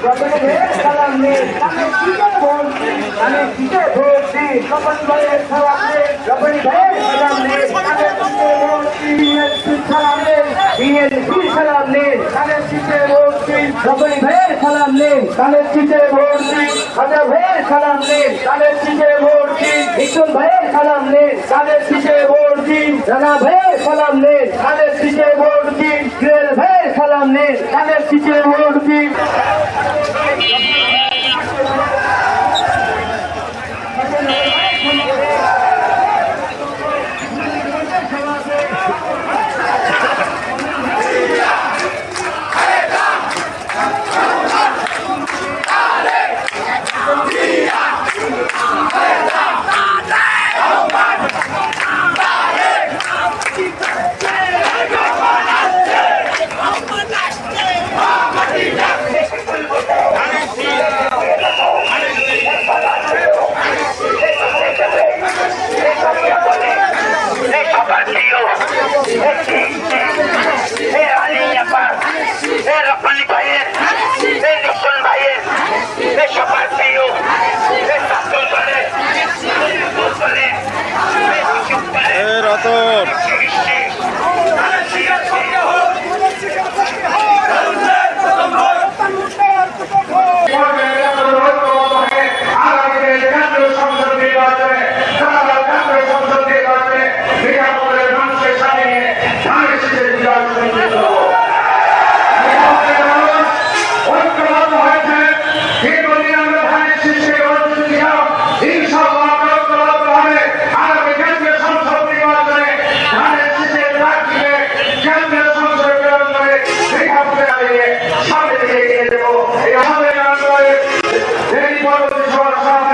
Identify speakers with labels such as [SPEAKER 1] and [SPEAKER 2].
[SPEAKER 1] রতন ভাইয়ের সালাম শীষে ভোট দিন ধানের শীষে ভোট দিন স্বপন ভাইয়ের সালাম নিন রতন ভাইয়ের সালাম ধানের শীষে ভোট দিন বিএনপি সালাম নিন বিএনপি সালাম ধানের শীষে ভোট দিন রতন ভাইয়ের সালাম ধানের শীষে ভোট দিন খাজা ভাইয়ের সালাম ধানের শীষে ভোট দিন বিষ্ণু ভাইয়ের সালাম নিন ধানের শীষে ভোট রানা ভাইয়ের সালাম নিন ধানের শীষে ভোট দিন জুয়েল সালাম ধানের শীষে ভোট দিন Thank you.
[SPEAKER 2] partido. Era Liña Paz, era Pali Bayer, el Nixon Bayer, ese partido, esas dólares, esas dólares, esas dólares. ¡Eh, ratón! ¡Vamos! Hey,